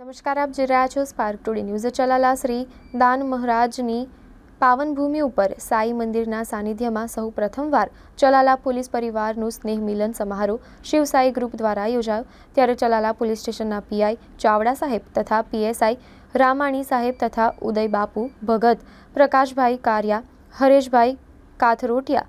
નમસ્કાર, આપ જોઈ રહ્યા છો spark today news Chalala Shri Dan મહારાજની પાવન ભૂમિ ઉપર સાઈ મંદિરના સાનિધ્યમાં સૌ પ્રથમવાર ચલાલા પોલીસ પરિવારનું સ્નેહ મિલન સમારોહ શિવસાઈ ગ્રુપ દ્વારા યોજાયો. ત્યારે ચલાલા પોલીસ સ્ટેશનના પીઆઈ ચાવડા સાહેબ તથા પીએસઆઈ રામાણી સાહેબ તથા ઉદય બાપુ ભગત, પ્રકાશભાઈ કારિયા, હરેશભાઈ કાથરોટિયા,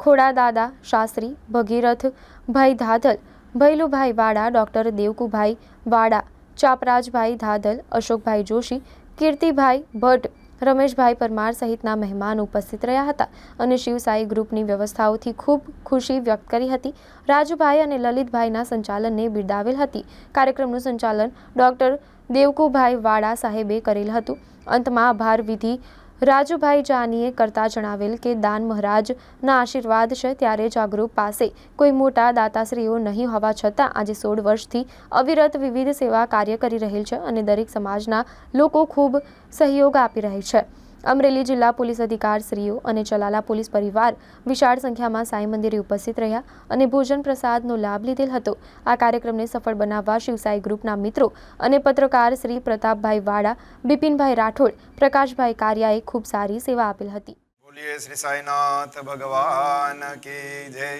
ખોડાદાદા શાસ્ત્રી, ભગીરથ, ભાઈ ધાધલ, ભૈલુભાઈ વાડા, ડૉક્ટર દેવકુભાઈ વાડા ચાપરાજભાઈ ધાદલ, અશોકભાઈ જોશી, કીર્તિભાઈ ભટ્ટ, રમેશભાઈ પરમાર સહિતના મહેમાન ઉપસ્થિત રહ્યા હતા અને શિવસાઈ ગ્રુપની વ્યવસ્થાઓથી ખૂબ ખુશી વ્યક્ત કરી હતી. રાજુભાઈ અને લલિતભાઈના સંચાલનને બિરદાવેલ હતી. કાર્યક્રમનું સંચાલન ડૉક્ટર દેવકુભાઈ વાડા સાહેબે કરેલ હતું. અંતમાં આભાર વિધિ રાજુભાઈ જાનીએ કરતા જણાવેલ કે દાન મહારાજના આશીર્વાદ છે ત્યારે જ આ ગ્રુપ પાસે કોઈ મોટા દાતાશ્રીઓ નહીં હોવા છતાં આજે સોળ વર્ષથી અવિરત વિવિધ સેવા કાર્ય કરી રહેલ છે અને દરેક સમાજના લોકો ખૂબ સહયોગ આપી રહે છે. અમરેલી જિલ્લા પોલીસ અધિકારશ્રીઓ અને ચલાલા પોલીસ પરિવાર વિશાળ સંખ્યામાં સાંઈ મંદિરે ઉપસ્થિત રહ્યા અને ભોજન પ્રસાદનો લાભ લીધેલ હતો. આ કાર્યક્રમને સફળ બનાવવા શિવસાઈ ગ્રુપના મિત્રો અને પત્રકાર શ્રી પ્રતાપભાઈ વાડા, બિપિનભાઈ રાઠોડ, પ્રકાશભાઈ કારિયાએ ખૂબ સારી સેવા આપેલ હતી. બોલીએ શ્રી સાઈનાથ ભગવાન કી જય,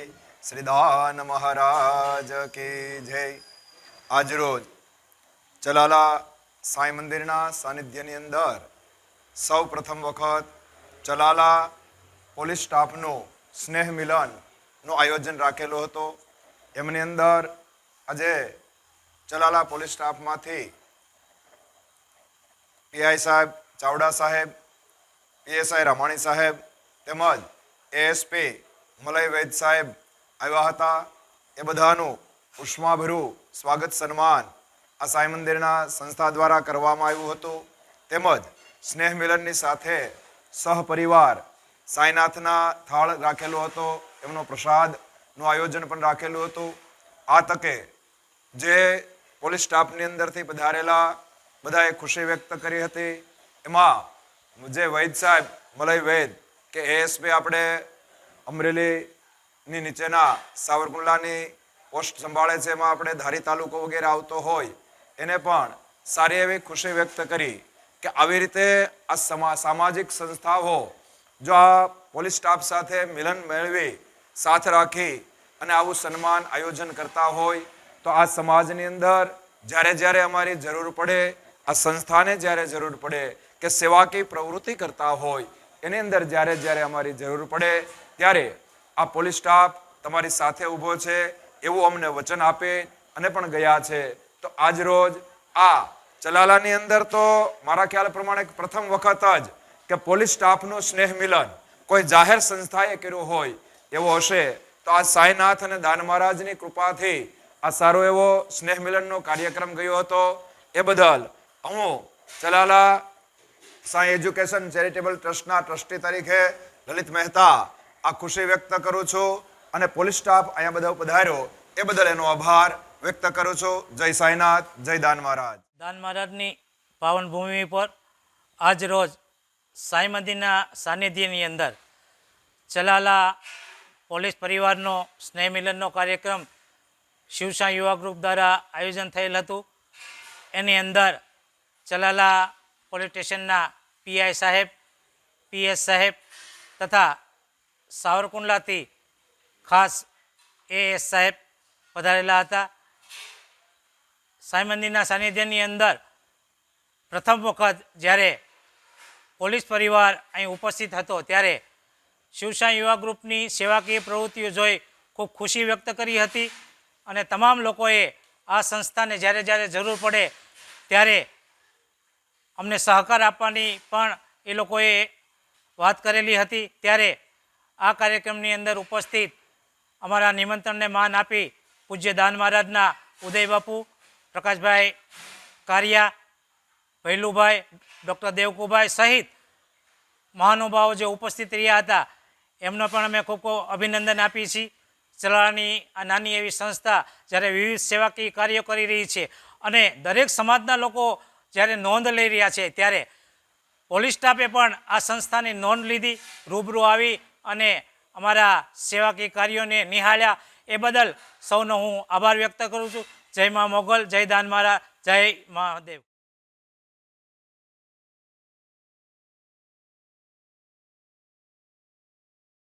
શ્રી દાન મહારાજ કી જય. આજરોજ ચલાલા સાંઈ મંદિરના સાનિધ્યની અંદર સૌ પ્રથમ વખત ચલાલા પોલીસ સ્ટાફનું સ્નેહ મિલનનું આયોજન રાખેલું હતું. એમની અંદર આજે ચલાલા પોલીસ સ્ટાફમાંથી પીઆઈ સાહેબ ચાવડા સાહેબ, પીએસઆઈ રમાણી સાહેબ તેમજ એએસપી મલય વૈદ સાહેબ આવ્યા હતા. એ બધાનું ઉષ્માભર્યું સ્વાગત સન્માન આ સાંઈ મંદિરના સંસ્થા દ્વારા કરવામાં આવ્યું હતું. તેમજ સ્નેહ મિલનની સાથે સહપરિવાર સાંઈનાથના થાળ રાખેલો હતો, એમનો પ્રસાદનું આયોજન પણ રાખેલું હતું. આ તકે જે પોલીસ સ્ટાફની અંદરથી પધારેલા બધાએ ખુશી વ્યક્ત કરી હતી. એમાં જે વૈદ સાહેબ, મલય વૈદ કે એએસપી આપણે અમરેલીની નીચેના સાવરકુંડલાની પોસ્ટ સંભાળે છે, એમાં આપણે ધારી તાલુકો વગેરે આવતો હોય, એને પણ સારી એવી ખુશી વ્યક્ત કરી કે આવી રીતે આ સમા, સામાજિક સંસ્થાઓ જો આ પોલીસ સ્ટાફ સાથે મિલન મેળવી, સાથ રાખી અને આવું સન્માન આયોજન કરતા હોય, તો આ સમાજની અંદર જ્યારે જ્યારે અમારી જરૂર પડે, આ સંસ્થાને જ્યારે જરૂર પડે કે સેવાકી પ્રવૃત્તિ કરતા હોય, એની અંદર જ્યારે જ્યારે અમારી જરૂર પડે, ત્યારે આ પોલીસ સ્ટાફ તમારી સાથે ઊભો છે, એવું અમને વચન આપે અને પણ ગયા છે. તો આજ રોજ આ ચલાલાની અંદર તો મારા ખ્યાલ પ્રમાણે પ્રથમ વખત જ કે પોલીસ સ્ટાફનું સ્નેહ મિલન કોઈ જાહેર સંસ્થાએ કર્યું હોય એવો હશે. તો આ સાંઈનાથ અને દાન મહારાજની કૃપાથી આ સારો એવો સ્નેહ મિલનનો કાર્યક્રમ ગયો હતો. એ બદલ હું ચલાલા સાંઈ એજ્યુકેશન ચેરિટેબલ ટ્રસ્ટના ટ્રસ્ટી તરીકે લલિત મહેતા આ ખુશી વ્યક્ત કરું છું અને પોલીસ સ્ટાફ અહીંયા બધા પધાર્યો એ બદલ એનો આભાર વ્યક્ત કરું છું. જય સાંઈનાથ, જય દાન મહારાજ. દાન મહારાજની પાવન ભૂમિ પર આજ રોજ સાંઈ મંદિરના સાનિધ્યની અંદર ચલાલા પોલીસ પરિવારનો સ્નેહ મિલનનો કાર્યક્રમ શિવસા યુવા ગ્રુપ દ્વારા આયોજન થયેલ હતું. એની અંદર ચલાલા પોલીસ સ્ટેશનના પીઆઈ સાહેબ, પીએસ સાહેબ તથા સાવરકુંડલાથી ખાસ એએસ સાહેબ પધારેલા હતા. સાંઈ મંદિરના સાનિધ્યની અંદર પ્રથમ વખત જ્યારે પોલીસ પરિવાર અહીં ઉપસ્થિત હતો, ત્યારે શિવસાઈ યુવા ગ્રુપની સેવાકીય પ્રવૃત્તિઓ જોઈ ખૂબ ખુશી વ્યક્ત કરી હતી અને તમામ લોકોએ આ સંસ્થાને જ્યારે જ્યારે જરૂર પડે ત્યારે અમને સહકાર આપવાની પણ એ લોકોએ વાત કરેલી હતી. ત્યારે આ કાર્યક્રમની અંદર ઉપસ્થિત અમારા નિમંત્રણને માન આપી પૂજ્ય દાન મહારાજના ઉદય બાપુ પ્રકાશભાઈ કારિયા, ભૈલુભાઈ, ડૉક્ટર દેવકુભાઈ સહિત મહાનુભાવો જે ઉપસ્થિત રહ્યા હતા, એમનો પણ અમે ખૂબ ખૂબ અભિનંદન આપીએ છીએ. ચલાળાની આ નાની એવી સંસ્થા જ્યારે વિવિધ સેવાકીય કાર્યો કરી રહી છે અને દરેક સમાજના લોકો જ્યારે નોંધ લઈ રહ્યા છે ત્યારે પોલીસ સ્ટાફે પણ આ સંસ્થાની નોંધ લીધી, રૂબરૂ આવી અને અમારા સેવાકીય કાર્યોને નિહાળ્યા. એ બદલ સૌનો હું આભાર વ્યક્ત કરું છું. જય મા મોગલ જય દાન જય જય મહાદેવ.